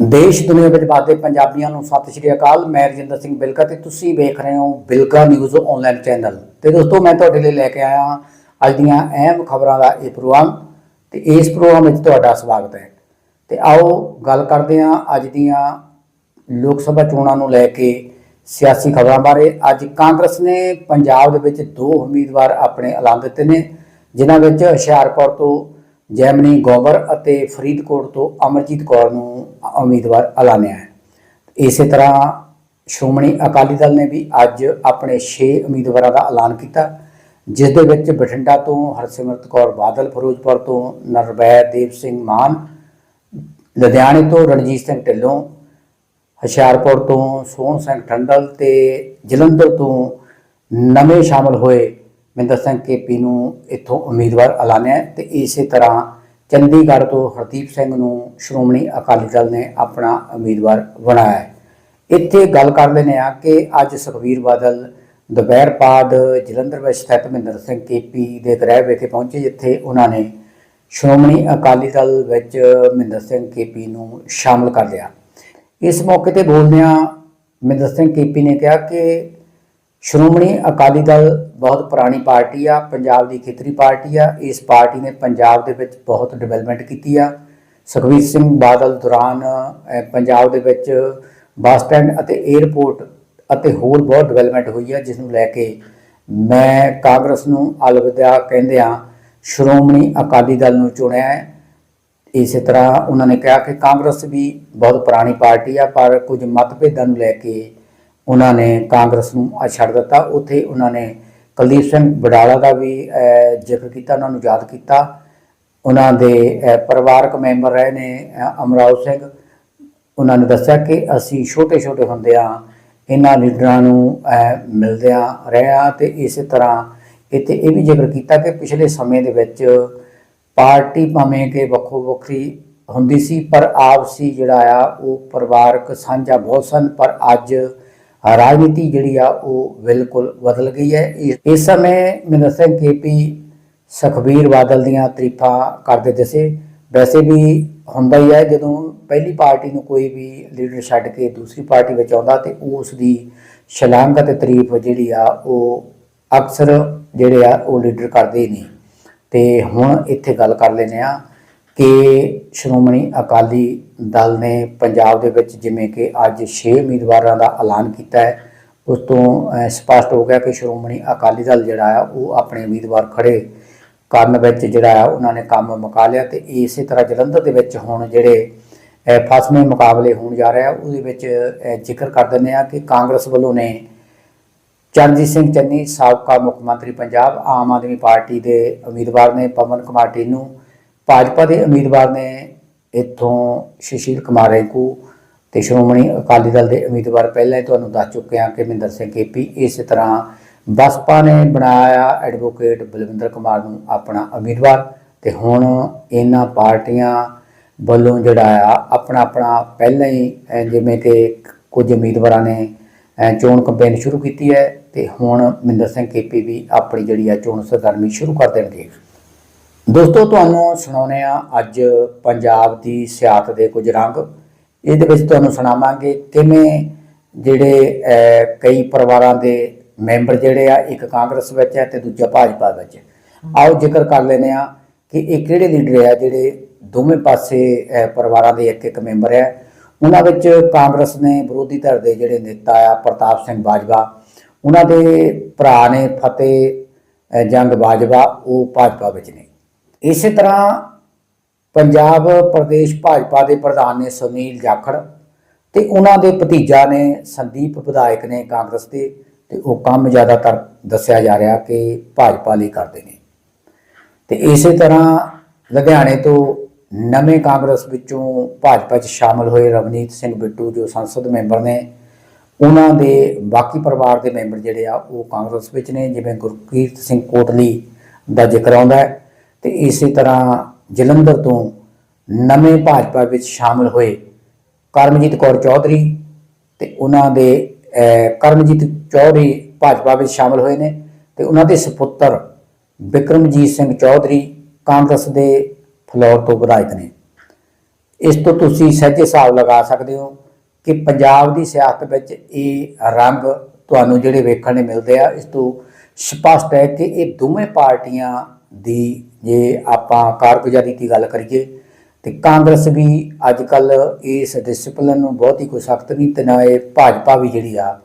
ਦੇਸ਼ ਦੁਨੀਆ ਵਿੱਚ ਵਸਦੇ ਪੰਜਾਬੀਆਂ ਨੂੰ। ਸਤਿ ਸ਼੍ਰੀ ਅਕਾਲ, ਮੈਂ ਰਜਿੰਦਰ ਸਿੰਘ ਬਿਲਕਾ ਤੇ ਤੁਸੀਂ ਵੇਖ ਰਹੇ ਹੋ ਬਿਲਕਾ ਨਿਊਜ਼ ਆਨਲਾਈਨ ਚੈਨਲ ਤੇ ਦੋਸਤੋ, ਮੈਂ ਤੁਹਾਡੇ ਲਈ ਲੈ ਕੇ ਆਇਆ ਹਾਂ ਅੱਜ ਦੀਆਂ ਅਹਿਮ ਖਬਰਾਂ ਦਾ ਇਹ ਪ੍ਰੋਗਰਾਮ। ਤੇ ਇਸ ਪ੍ਰੋਗਰਾਮ ਵਿੱਚ ਤੁਹਾਡਾ ਸਵਾਗਤ ਹੈ। ਤੇ ਆਓ ਗੱਲ ਕਰਦੇ ਹਾਂ ਅੱਜ ਦੀਆਂ ਲੋਕ ਸਭਾ ਚੋਣਾਂ ਨੂੰ ਲੈ ਕੇ ਸਿਆਸੀ ਖਬਰਾਂ ਬਾਰੇ। ਅੱਜ ਕਾਂਗਰਸ ਨੇ ਪੰਜਾਬ ਦੇ ਵਿੱਚ ਦੋ ਉਮੀਦਵਾਰ ਆਪਣੇ ਐਲਾਨ ਦਿੱਤੇ ਨੇ, ਜਿਨ੍ਹਾਂ ਵਿੱਚ ਹੁਸ਼ਿਆਰਪੁਰ ਤੋਂ ਜੈਮਨੀ ਗੋਬਰ ਅਤੇ ਫਰੀਦਕੋਟ ਤੋਂ ਅਮਰਜੀਤ ਕੌਰ ਨੂੰ ਉਮੀਦਵਾਰ ਐਲਾਨਿਆ ਹੈ। ਇਸੇ ਤਰ੍ਹਾਂ ਸ਼੍ਰੋਮਣੀ ਅਕਾਲੀ ਦਲ ਨੇ ਵੀ ਅੱਜ ਆਪਣੇ 6 ਉਮੀਦਵਾਰਾਂ ਦਾ ਐਲਾਨ ਕੀਤਾ, ਜਿਸ ਦੇ ਵਿੱਚ ਬਠਿੰਡਾ ਤੋਂ ਹਰਸਿਮਰਤ ਕੌਰ ਬਾਦਲ, ਫਿਰੋਜ਼ਪੁਰ ਤੋਂ ਨਰਵੈ ਦੇਵ ਸਿੰਘ ਮਾਨ, ਲੁਧਿਆਣੇ ਤੋਂ ਰਣਜੀਤ ਸਿੰਘ ਢਿੱਲੋਂ, ਹੁਸ਼ਿਆਰਪੁਰ ਤੋਂ ਸੋਹਣ ਸਿੰਘ ਠੰਡਲ ਤੇ ਜਲੰਧਰ ਤੋਂ ਨਵੇਂ ਸ਼ਾਮਲ ਹੋਏ ਮਿੰਦਰ ਸਿੰਘ ਕੇਪੀ ਨੂੰ ਇੱਥੋਂ ਉਮੀਦਵਾਰ ਐਲਾਨਿਆ ਹੈ ਤੇ ਇਸੇ ਤਰ੍ਹਾਂ ਚੰਡੀਗੜ੍ਹ ਤੋਂ ਹਰਦੀਪ ਸਿੰਘ ਨੂੰ ਸ਼੍ਰੋਮਣੀ ਅਕਾਲੀ ਦਲ ਨੇ ਆਪਣਾ ਉਮੀਦਵਾਰ ਬਣਾਇਆ ਹੈ। ਇੱਥੇ ਗੱਲ ਕਰ ਲੈਂਦੇ ਆ ਕਿ ਅੱਜ ਸੁਖਬੀਰ ਬਾਦਲ ਦੁਪਹਿਰ ਬਾਅਦ ਜਲੰਧਰ ਵਿੱਚ ਸਥਿਤ ਮਹਿੰਦਰ ਸਿੰਘ ਕੇਪੀ ਦੇ ਗ੍ਰਹਿ ਵਿਖੇ ਪਹੁੰਚੇ, ਜਿੱਥੇ ਉਹਨਾਂ ਨੇ ਸ਼੍ਰੋਮਣੀ ਅਕਾਲੀ ਦਲ ਵਿੱਚ ਮਹਿੰਦਰ ਸਿੰਘ ਕੇਪੀ ਨੂੰ ਸ਼ਾਮਲ ਕਰ ਲਿਆ। ਇਸ ਮੌਕੇ ਤੇ ਬੋਲਦਿਆਂ ਮਹਿੰਦਰ ਸਿੰਘ ਕੇਪੀ ਨੇ ਕਿਹਾ ਕਿ ਸ਼੍ਰੋਮਣੀ ਅਕਾਲੀ ਦਲ ਬਹੁਤ ਪੁਰਾਣੀ ਪਾਰਟੀ ਆ, ਪੰਜਾਬ ਦੀ ਖੇਤਰੀ ਪਾਰਟੀ ਆ, ਇਸ ਪਾਰਟੀ ਨੇ ਪੰਜਾਬ ਦੇ ਵਿੱਚ ਬਹੁਤ ਡਿਵੈਲਪਮੈਂਟ ਕੀਤੀ ਆ। ਸੁਖਬੀਰ ਸਿੰਘ ਬਾਦਲ ਦੌਰਾਨ ਪੰਜਾਬ ਦੇ ਵਿੱਚ ਬੱਸ ਸਟੈਂਡ ਅਤੇ 에ਅਰਪੋਰਟ ਅਤੇ ਹੋਰ ਬਹੁਤ ਡਿਵੈਲਪਮੈਂਟ ਹੋਈ ਆ ਜਿਸ ਨੂੰ ਲੈ ਕੇ ਮੈਂ ਕਾਂਗਰਸ ਨੂੰ ਅਲਵਿਦਾ ਕਹਿੰਦੇ ਆ ਸ਼੍ਰੋਮਣੀ ਅਕਾਲੀ ਦਲ ਨੂੰ ਚੁਣਿਆ ਹੈ। ਇਸੇ ਤਰ੍ਹਾਂ ਉਹਨਾਂ ਨੇ ਕਿਹਾ ਕਿ ਕਾਂਗਰਸ ਵੀ ਬਹੁਤ ਪੁਰਾਣੀ ਪਾਰਟੀ ਆ, ਪਰ ਕੁਝ ਮਤਭੇਦਾਂ ਨੂੰ ਲੈ ਕੇ ਉਹਨਾਂ ਨੇ ਕਾਂਗਰਸ ਨੂੰ ਛੱਡ ਦਿੱਤਾ। ਉੱਥੇ ਉਹਨਾਂ ਨੇ ਕੁਲਦੀਪ ਸਿੰਘ ਬਡਾਲਾ ਦਾ ਵੀ ਜ਼ਿਕਰ ਕੀਤਾ ਉਹਨਾਂ ਨੂੰ ਯਾਦ ਕੀਤਾ। ਉਹਨਾਂ ਦੇ ਪਰਿਵਾਰਕ ਮੈਂਬਰ ਰਹੇ ਨੇ ਅਹ, ਸਿੰਘ। ਉਹਨਾਂ ਨੇ ਦੱਸਿਆ ਕਿ ਅਸੀਂ ਛੋਟੇ-ਛੋਟੇ ਹੁੰਦਿਆਂ ਇਹਨਾਂ ਲੀਡਰਾਂ ਨੂੰ ਮਿਲਦਿਆਂ ਰਹੇ ਹਾਂ ਤੇ ਇਸੇ ਤਰ੍ਹਾਂ ਇੱਥੇ ਇਹ ਵੀ ਜ਼ਿਕਰ ਕੀਤਾ ਕਿ ਪਿਛਲੇ ਸਮੇਂ ਦੇ ਵਿੱਚ ਪਾਰਟੀ ਭਾਵੇਂ ਕਿ ਵੱਖੋ ਵੱਖਰੀ ਹੁੰਦੀ ਸੀ ਪਰ ਆਪਸੀ ਜਿਹੜਾ ਆ ਉਹ ਪਰਿਵਾਰਕ ਸਾਂਝਾ ਬਹੁਤ ਸਨ। ਪਰ ਅੱਜ ਰਾਜਨੀਤੀ ਜਿਹੜੀ ਆ ਉਹ ਬਿਲਕੁਲ ਬਦਲ ਗਈ ਹੈ। ਇਸ- ਇਸ ਸਮੇਂ ਮਨਿੰਦਰ ਸਿੰਘ ਕੇਪੀ ਸੁਖਬੀਰ ਬਾਦਲ ਦੀਆਂ ਤਾਰੀਫਾਂ ਕਰਦੇ ਦਿਸੇ ਵੈਸੇ ਵੀ ਹੁੰਦਾ ਹੀ ਹੈ, ਜਦੋਂ ਪਹਿਲੀ ਪਾਰਟੀ ਨੂੰ ਕੋਈ ਵੀ ਲੀਡਰ ਛੱਡ ਕੇ ਦੂਸਰੀ ਪਾਰਟੀ ਵਿੱਚ ਆਉਂਦਾ ਤੇ ਉਸ ਦੀ ਸ਼ਲਾਘਾ ਤੇ ਤਾਰੀਫ ਜਿਹੜੀ ਆ, ਉਹ ਅਕਸਰ ਜਿਹੜੇ ਆ, ਉਹ ਲੀਡਰ ਕਰਦੇ ਹੀ ਨਹੀਂ। ਤੇ ਹੁਣ ਇੱਥੇ ਗੱਲ ਕਰ ਲੈਨੇ ਆ ਕਿ ਸ਼੍ਰੋਮਣੀ ਅਕਾਲੀ ਦਲ ਨੇ ਪੰਜਾਬ ਦੇ ਵਿੱਚ ਜਿਵੇਂ ਕਿ ਅੱਜ 6 ਉਮੀਦਵਾਰਾਂ ਦਾ ਐਲਾਨ ਕੀਤਾ ਹੈ ਉਸ ਤੋਂ ਅਹ, ਸਪਸ਼ਟ ਹੋ ਗਿਆ ਕਿ ਸ਼੍ਰੋਮਣੀ ਅਕਾਲੀ ਦਲ ਜਿਹੜਾ ਆ ਉਹ ਆਪਣੇ ਉਮੀਦਵਾਰ ਖੜੇ ਕਰਨ ਵਿੱਚ ਜਿਹੜਾ ਆ ਉਹਨਾਂ ਨੇ ਕੰਮ ਮੁਕਾ ਲਿਆ ਤੇ ਇਸੇ ਤਰ੍ਹਾਂ ਜਲੰਧਰ ਦੇ ਵਿੱਚ ਹੁਣ ਜਿਹੜੇ ਫਸਵੇਂ ਮੁਕਾਬਲੇ ਹੋਣ ਜਾ ਰਿਹਾ ਉਹਦੇ ਵਿੱਚ ਜ਼ਿਕਰ ਕਰ ਦਿੰਦੇ ਆ ਕਿ ਕਾਂਗਰਸ ਵੱਲੋਂ ਨੇ ਚਰਨਜੀਤ ਸਿੰਘ ਚੰਨੀ ਸਾਬਕਾ ਮੁੱਖ ਮੰਤਰੀ ਪੰਜਾਬ ਆਮ ਆਦਮੀ ਪਾਰਟੀ ਦੇ ਉਮੀਦਵਾਰ ਨੇ ਪਵਨ ਕੁਮਾਰ ਟੀਨੂ ਭਾਜਪਾ ਦੇ ਉਮੀਦਵਾਰ ਨੇ ਇੱਥੋਂ ਸੁਸ਼ੀਲ ਕੁਮਾਰ ਰੈਂਕੂ ਤੇ ਸ਼੍ਰੋਮਣੀ ਅਕਾਲੀ ਦਲ ਦੇ ਉਮੀਦਵਾਰ ਪਹਿਲਾਂ ਹੀ ਤੁਹਾਨੂੰ ਦੱਸ ਚੁੱਕੇ ਹਾਂ ਕਿ ਮਹਿੰਦਰ ਸਿੰਘ ਕੇਪੀ ਇਸੇ ਤਰ੍ਹਾਂ ਬਸਪਾ ਨੇ ਬਣਾਇਆ ਐਡਵੋਕੇਟ ਬਲਵਿੰਦਰ ਕੁਮਾਰ ਨੂੰ ਆਪਣਾ ਉਮੀਦਵਾਰ ਤੇ ਹੁਣ ਇਹਨਾਂ ਪਾਰਟੀਆਂ ਵੱਲੋਂ ਜਿਹੜਾ ਆ ਆਪਣਾ ਆਪਣਾ ਪਹਿਲਾਂ ਹੀ ਜਿਵੇਂ ਕਿ ਕੁਝ ਉਮੀਦਵਾਰਾਂ ਨੇ ਚੋਣ ਕੰਪੇਨ ਸ਼ੁਰੂ ਕੀਤੀ ਹੈ ਤੇ ਹੁਣ ਮਹਿੰਦਰ ਸਿੰਘ ਕੇਪੀ ਵੀ ਆਪਣੀ ਜਿਹੜੀ ਆ ਚੋਣ ਸਰਗਰਮੀ ਸ਼ੁਰੂ ਕਰ ਦੇਣਗੇ। ਦੋਸਤੋ, ਤੁਹਾਨੂੰ ਸੁਣਾਉਨੇ ਆ ਅੱਜ ਪੰਜਾਬ ਦੀ ਸਿਆਸਤ ਦੇ ਕੁਝ ਰੰਗ। ਇਹਦੇ ਵਿੱਚ ਤੁਹਾਨੂੰ ਸੁਣਾਵਾਂਗੇ ਕਿਵੇਂ ਜਿਹੜੇ ਕਈ ਪਰਿਵਾਰਾਂ ਦੇ ਮੈਂਬਰ ਜਿਹੜੇ ਆ, ਇੱਕ ਕਾਂਗਰਸ ਵਿੱਚ ਹੈ ਤੇ ਦੂਜਾ ਭਾਜਪਾ ਵਿੱਚ। ਆਓ ਜ਼ਿਕਰ ਕਰ ਲੈਨੇ ਆ ਕਿ ਇਹ ਕਿਹੜੇ ਲੀਡਰ ਆ ਜਿਹੜੇ ਦੋਵੇਂ ਪਾਸੇ ਪਰਿਵਾਰਾਂ ਦੇ ਇੱਕ ਇੱਕ ਮੈਂਬਰ ਹੈ ਉਹਨਾਂ ਵਿੱਚ ਕਾਂਗਰਸ ਨੇ ਵਿਰੋਧੀ ਧਿਰ ਦੇ ਜਿਹੜੇ ਨੇਤਾ ਆ, ਪ੍ਰਤਾਪ ਸਿੰਘ ਬਾਜਵਾ। ਉਹਨਾਂ ਦੇ ਭਰਾ ਨੇ ਫਤਿਹ ਜੰਗ ਬਾਜਵਾ, ਉਹ ਭਾਜਪਾ ਵਿੱਚ ਨੇ। ਇਸੇ ਤਰ੍ਹਾਂ ਪੰਜਾਬ ਪ੍ਰਦੇਸ਼ ਭਾਜਪਾ ਦੇ ਪ੍ਰਧਾਨ ਨੇ ਸੁਨੀਲ ਜਾਖੜ ਤੇ ਉਹਨਾਂ ਦੇ ਭਤੀਜਾ ਨੇ ਸੰਦੀਪ ਵਿਧਾਇਕ ਨੇ ਕਾਂਗਰਸ ਦੇ ਤੇ ਉਹ ਕੰਮ ਜ਼ਿਆਦਾਤਰ ਦੱਸਿਆ ਜਾ ਰਿਹਾ ਕਿ ਭਾਜਪਾ ਲਈ ਕਰਦੇ ਨੇ। ਤੇ ਇਸੇ ਤਰ੍ਹਾਂ ਲੁਧਿਆਣੇ ਤੋਂ ਨਵੇਂ ਕਾਂਗਰਸ ਵਿੱਚੋਂ ਭਾਜਪਾ 'ਚ ਸ਼ਾਮਲ ਹੋਏ ਰਵਨੀਤ ਸਿੰਘ ਬਿੱਟੂ ਜੋ ਸੰਸਦ ਮੈਂਬਰ ਨੇ, ਉਹਨਾਂ ਦੇ ਬਾਕੀ ਪਰਿਵਾਰ ਦੇ ਮੈਂਬਰ ਜਿਹੜੇ ਆ ਉਹ ਕਾਂਗਰਸ ਵਿੱਚ ਨੇ, ਜਿਵੇਂ ਗੁਰਕੀਰਤ ਸਿੰਘ ਕੋਟਲੀ ਦਾ ਜ਼ਿਕਰ ਆਉਂਦਾ ਹੈ। ਤੇ ਇਸੇ ਤਰ੍ਹਾਂ ਜਲੰਧਰ ਤੋਂ ਨਵੇਂ ਭਾਜਪਾ ਵਿੱਚ ਸ਼ਾਮਲ ਹੋਏ ਕਰਮਜੀਤ ਕੌਰ ਚੌਧਰੀ ਤੇ ਉਹਨਾਂ ਦੇ ਕਰਮਜੀਤ ਚੌਧਰੀ ਭਾਜਪਾ ਵਿੱਚ ਸ਼ਾਮਲ ਹੋਏ ਨੇ ਤੇ ਉਹਨਾਂ ਦੇ ਸੁਪੁੱਤਰ ਵਿਕਰਮਜੀਤ ਸਿੰਘ ਚੌਧਰੀ ਕਾਂਗਰਸ ਦੇ ਫਲੋਰ ਤੋਂ ਵਿਧਾਇਕ ਨੇ। ਇਸ ਤੋਂ ਤੁਸੀਂ ਸਹਿਜੇ ਹਿਸਾਬ ਲਗਾ ਸਕਦੇ ਹੋ ਕਿ ਪੰਜਾਬ ਦੀ ਸਿਆਸਤ ਵਿੱਚ ਇਹ ਰੰਗ ਤੁਹਾਨੂੰ ਜਿਹੜੇ ਵੇਖਣ ਨੂੰ ਮਿਲਦੇ ਆ, ਇਸ ਤੋਂ ਸਪਸ਼ਟ ਹੈ ਕਿ ਇਹ ਦੋਵੇਂ ਪਾਰਟੀਆਂ ਦੀ ਜੇ ਆਪਾਂ ਕਾਰਗੁਜ਼ਾਰੀ ਦੀ ਗੱਲ ਕਰੀਏ, ਤੇ ਕਾਂਗਰਸ ਵੀ ਅੱਜ ਕੱਲ ਇਸ ਡਿਸਪਲਿਨ ਨੂੰ ਬਹੁਤ ਹੀ ਕੋਈ ਸਖਤ ਨਹੀਂ ਤੇ ਨਾ ਇਹ ਭਾਜਪਾ ਵੀ ਜਿਹੜੀ ਆ,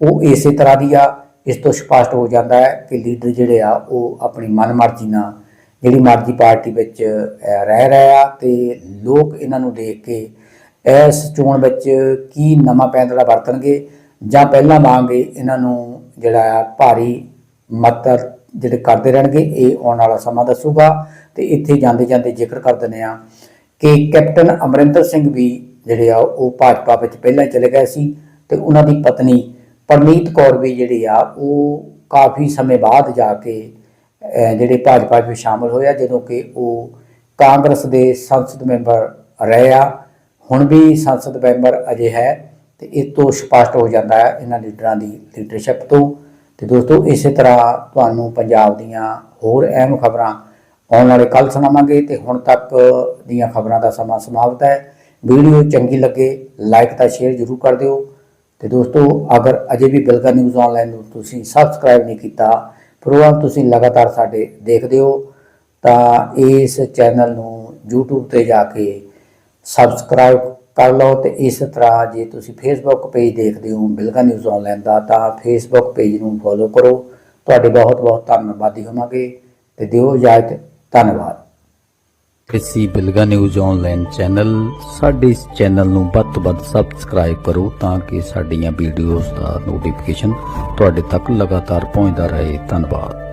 ਉਹ ਇਸੇ ਤਰ੍ਹਾਂ ਦੀ ਆ, ਇਸ ਤੋਂ ਸਪਸ਼ਟ ਹੋ ਜਾਂਦਾ ਹੈ ਕਿ ਲੀਡਰ ਜਿਹੜੇ ਆ, ਉਹ ਆਪਣੀ ਮਨਮਰਜ਼ੀ ਨਾਲ ਜਿਹੜੀ ਮਰਜ਼ੀ ਪਾਰਟੀ ਵਿੱਚ ਰਹਿ ਰਹੇ ਆ ਤੇ ਲੋਕ ਇਹਨਾਂ ਨੂੰ ਦੇਖ ਕੇ ਇਸ ਚੋਣ ਵਿੱਚ ਕੀ ਨਵਾਂ ਪੈਂਦੜਾ ਵਰਤਣਗੇ ਜਾਂ ਪਹਿਲਾਂ ਵਾਂਗੇ ਇਹਨਾਂ ਨੂੰ ਜਿਹੜਾ ਆ ਭਾਰੀ ਮਤ ਜਿਹੜੇ ਕਰਦੇ ਰਹਿਣਗੇ, ਇਹ ਆਉਣ ਵਾਲਾ ਸਮਾਂ ਦੱਸੂਗਾ। ਤੇ ਇੱਥੇ ਜਾਂਦੇ ਜਾਂਦੇ ਜ਼ਿਕਰ ਕਰ ਦਿੰਦੇ ਆ ਕਿ ਕੈਪਟਨ ਅਮਰਿੰਦਰ ਸਿੰਘ ਵੀ ਜਿਹੜੇ ਆ, ਉਹ ਭਾਜਪਾ ਵਿੱਚ ਪਹਿਲਾਂ ਚਲੇ ਗਏ ਸੀ ਤੇ ਉਹਨਾਂ ਦੀ ਪਤਨੀ ਪਰਨੀਤ ਕੌਰ ਵੀ ਜਿਹੜੀ ਆ, ਉਹ ਕਾਫੀ ਸਮੇਂ ਬਾਅਦ ਜਾ ਕੇ ਜਿਹੜੇ ਭਾਜਪਾ ਵਿੱਚ ਸ਼ਾਮਲ ਹੋਇਆ, ਜਦੋਂ ਕਿ ਉਹ ਕਾਂਗਰਸ ਦੇ ਸੰਸਦ ਮੈਂਬਰ ਰਹੇ ਆ। ਹੁਣ ਵੀ ਸੰਸਦ ਮੈਂਬਰ ਅਜੇ ਹੈ ਤੇ ਇਹ ਤੋਂ ਸਪਸ਼ਟ ਹੋ ਜਾਂਦਾ ਹੈ ਇਹਨਾਂ ਲੀਡਰਾਂ ਦੀ ਲੀਡਰਸ਼ਿਪ ਤੋਂ। ਤੇ ਦੋਸਤੋ, ਇਸੇ ਤਰ੍ਹਾਂ ਤੁਹਾਨੂੰ ਪੰਜਾਬ ਦੀਆਂ ਹੋਰ ਅਹਿਮ ਖਬਰਾਂ ਆਉਣ ਵਾਲੇ ਕੱਲ ਸੁਣਾਵਾਂਗੇ ਤੇ ਹੁਣ ਤੱਕ ਦੀਆਂ ਖਬਰਾਂ ਦਾ ਸਮਾਂ ਸਮਾਪਤ ਹੈ। ਵੀਡੀਓ ਚੰਗੀ ਲੱਗੇ ਲਾਈਕ ਤਾਂ ਸ਼ੇਅਰ ਜ਼ਰੂਰ ਕਰ ਦਿਓ। ਤੇ ਦੋਸਤੋ, ਅਗਰ ਅਜੇ ਵੀ ਬਿਲਕਾ ਨਿਊਜ਼ ਆਨਲਾਈਨ ਨੂੰ ਤੁਸੀਂ ਸਬਸਕ੍ਰਾਈਬ ਨਹੀਂ ਕੀਤਾ, ਪ੍ਰੋਗਰਾਮ ਤੁਸੀਂ ਲਗਾਤਾਰ ਸਾਡੇ ਦੇਖਦੇ ਹੋ, ਤਾਂ ਇਸ ਚੈਨਲ ਨੂੰ YouTube ਤੇ ਜਾ ਕੇ ਸਬਸਕ੍ਰਾਈਬ ਕਰ ਲਓ ਤੇ ਇਸ ਤਰ੍ਹਾਂ ਜੇ ਤੁਸੀਂ ਫੇਸਬੁੱਕ ਪੇਜ ਦੇਖਦੇ ਹੋ, ਬਿਲਗਾ ਨਿਊਜ਼ ਆਨਲਾਈਨ ਦਾ, ਤਾਂ ਫੇਸਬੁੱਕ ਪੇਜ ਨੂੰ ਫੋਲੋ ਕਰੋ। ਤੁਹਾਡੇ ਬਹੁਤ ਬਹੁਤ ਧੰਨਵਾਦੀ ਹੋਵਾਂਗੇ ਤੇ ਦਿਓ ਇਜਾਜ਼ਤ। ਧੰਨਵਾਦ। ਕਿਸੀ ਬਿਲਗਾ ਨਿਊਜ਼ ਆਨਲਾਈਨ ਚੈਨਲ ਸਾਡੇ ਇਸ ਚੈਨਲ ਨੂੰ ਵੱਧ ਤੋਂ ਵੱਧ ਸਬਸਕ੍ਰਾਈਬ ਕਰੋ ਤਾਂ ਕਿ ਸਾਡੀਆਂ ਵੀਡੀਓਜ਼ ਦਾ ਨੋਟੀਫਿਕੇਸ਼ਨ ਤੁਹਾਡੇ ਤੱਕ ਲਗਾਤਾਰ ਪਹੁੰਚਦਾ ਰਹੇ। ਧੰਨਵਾਦ।